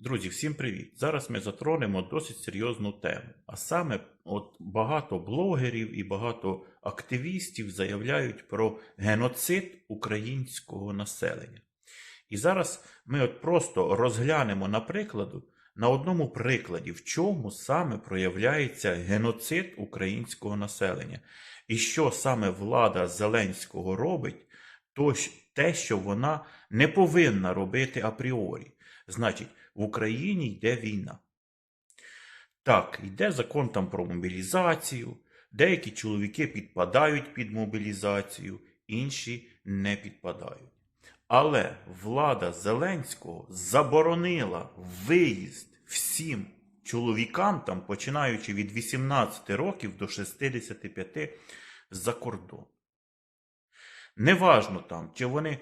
Друзі, всім привіт! Зараз ми затронемо досить серйозну тему. А саме, от багато блогерів і багато активістів заявляють про геноцид українського населення. І зараз ми от просто розглянемо на прикладу, на одному прикладі, в чому саме проявляється геноцид українського населення, і що саме влада Зеленського робить, то те, що вона не повинна робити апріорі. Значить, в Україні йде війна. Так, йде закон там про мобілізацію. Деякі чоловіки підпадають під мобілізацію, інші не підпадають. Але влада Зеленського заборонила виїзд всім чоловікам, там, починаючи від 18 років до 65 за кордон. Неважно там, чи вони.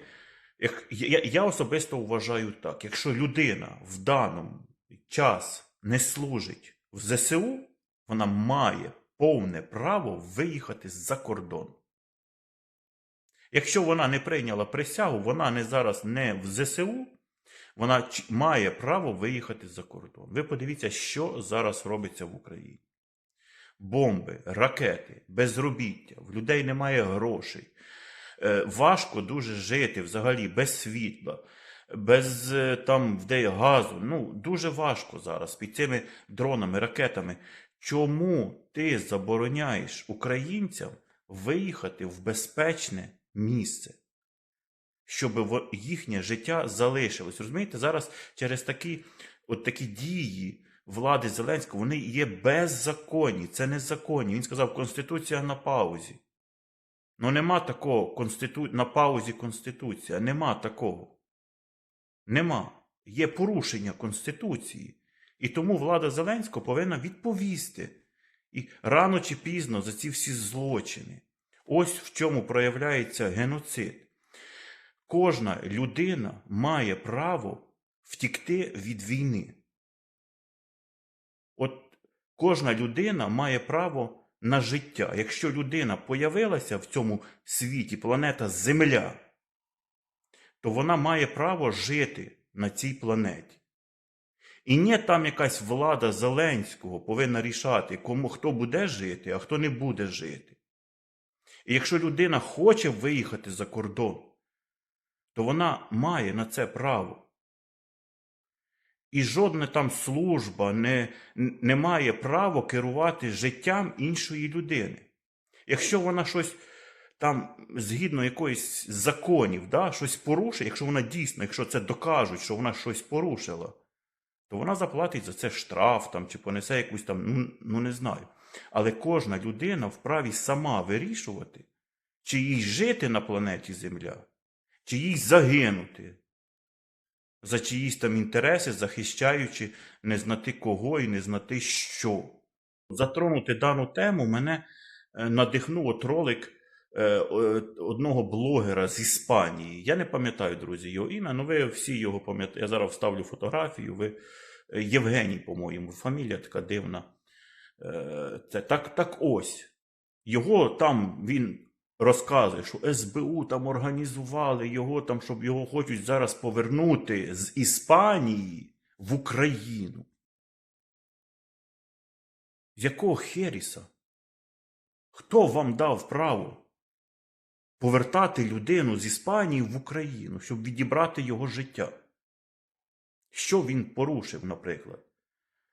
Як, я, я особисто вважаю так: якщо людина в даному час не служить в ЗСУ, вона має повне право виїхати за кордон. Якщо вона не прийняла присягу, вона не зараз не в ЗСУ, вона має право виїхати за кордон. Ви подивіться, що зараз робиться в Україні. Бомби, ракети, безробіття, в людей немає грошей. Е, Важко дуже жити взагалі без світла, без е, там вдей газу. Ну, дуже важко зараз під цими дронами, ракетами. Чому ти забороняєш українцям виїхати в безпечне місце? Щоб їхнє життя залишилось. Розумієте, зараз через такі, от такі дії влади Зеленського вони є беззаконні, це незаконні. Він сказав, Конституція на паузі. Ну нема такого конститу... на паузі Конституція. Нема такого. Нема. Є порушення Конституції. І тому влада Зеленського повинна відповісти. І рано чи пізно за ці всі злочини. Ось в чому проявляється геноцид. Кожна людина має право втікти від війни. От кожна людина має право на життя. Якщо людина появилася в цьому світі, планета Земля, то вона має право жити на цій планеті. І не там якась влада Зеленського повинна рішати, кому хто буде жити, а хто не буде жити. І якщо людина хоче виїхати за кордон, то вона має на це право. І жодна там служба не, не має права керувати життям іншої людини. Якщо вона щось там згідно якоїсь законів, да, щось порушить, якщо вона дійсно, якщо це докажуть, що вона щось порушила, то вона заплатить за це штраф там, чи понесе якусь там, ну, ну не знаю. Але кожна людина вправі сама вирішувати, чи їй жити на планеті Земля, чи їй загинути за чиїсь там інтереси, захищаючи не знати кого і не знати що. Затронути дану тему мене е, надихнув от ролик е, одного блогера з Іспанії. Я не пам'ятаю, друзі, його ім'я, але ви всі його пам'ятаєте. Я зараз вставлю фотографію. Ви е, Євгеній, по-моєму, фамілія така дивна. Це так, так ось. Його там він розказує, що СБУ там організували його там, щоб його хочуть зараз повернути з Іспанії в Україну. З якого Херіса? Хто вам дав право повертати людину з Іспанії в Україну, щоб відібрати його життя? Що він порушив, наприклад?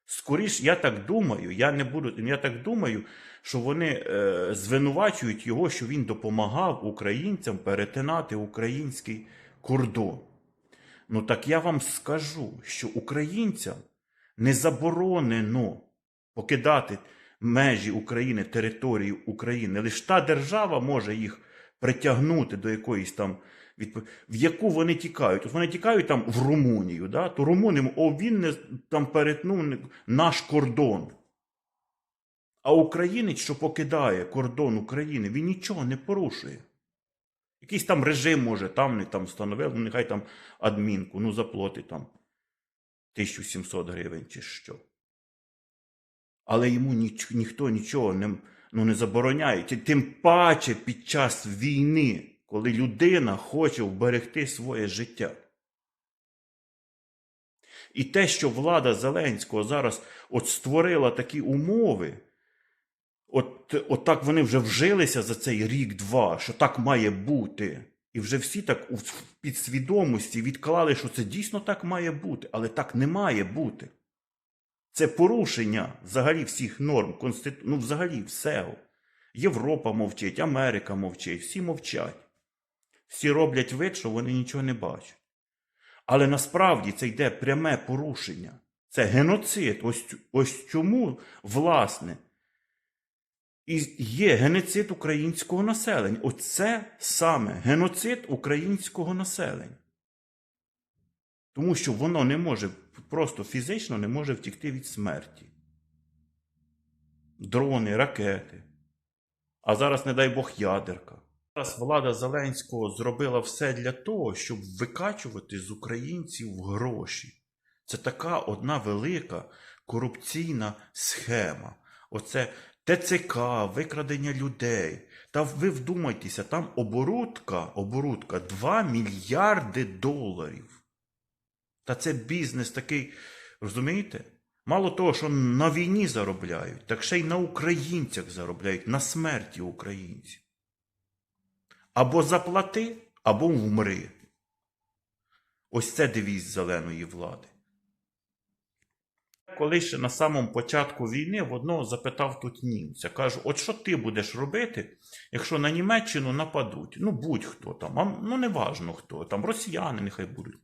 Скоріш, я так думаю, я не буду, я так думаю, що вони е, звинувачують його, що він допомагав українцям перетинати український кордон. Ну так я вам скажу, що українцям не заборонено покидати межі України, території України. Лише та держава може їх притягнути до якоїсь там в яку вони тікають. От вони тікають там в Румунію, да? то румунам, о, він не там перетнув наш кордон. А українець, що покидає кордон України, він нічого не порушує. Якийсь там режим може, там не там встановив, ну нехай там адмінку, ну заплатить там 1700 гривень чи що. Але йому ніч, ніхто нічого не, ну, не забороняє. Тим паче під час війни, коли людина хоче вберегти своє життя. І те, що влада Зеленського зараз от створила такі умови, от, от так вони вже вжилися за цей рік-два, що так має бути. І вже всі так у підсвідомості відклали, що це дійсно так має бути, але так не має бути. Це порушення взагалі всіх норм, конститу... ну взагалі всього. Європа мовчить, Америка мовчить, всі мовчать. Всі роблять вид, що вони нічого не бачать. Але насправді це йде пряме порушення. Це геноцид. Ось, ось чому, власне, і є геноцид українського населення. Оце саме геноцид українського населення. Тому що воно не може, просто фізично не може втікти від смерті. Дрони, ракети. А зараз, не дай Бог, ядерка. Зараз влада Зеленського зробила все для того, щоб викачувати з українців гроші. Це така одна велика корупційна схема. Оце ТЦК, викрадення людей. Та ви вдумайтеся, там оборудка, оборудка 2 мільярди доларів. Та це бізнес такий, розумієте? Мало того, що на війні заробляють, так ще й на українцях заробляють, на смерті українців. Або заплати, або вмри. Ось це девіз зеленої влади. Коли ще на самому початку війни в одного запитав тут німця, кажу, от що ти будеш робити, якщо на Німеччину нападуть? Ну, будь-хто там, а, ну важно хто, там росіяни нехай будуть.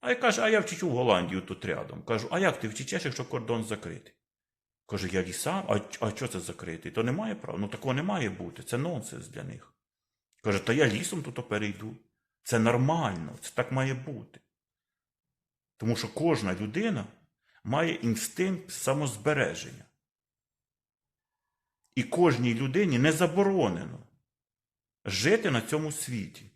А я кажу, а я вчичу в Голландію тут рядом. Кажу, а як ти вчичеш, якщо кордон закритий? Каже, я лісам, а, а що це закритий? То немає права. Ну такого не має бути. Це нонсенс для них. Каже, та я лісом тут перейду. Це нормально, це так має бути. Тому що кожна людина має інстинкт самозбереження. І кожній людині не заборонено жити на цьому світі.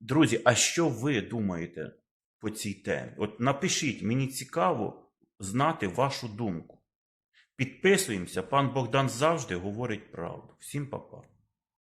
Друзі, а що ви думаєте по цій темі? От напишіть, мені цікаво знати вашу думку. Підписуємося, пан Богдан завжди говорить правду. Всім па-па.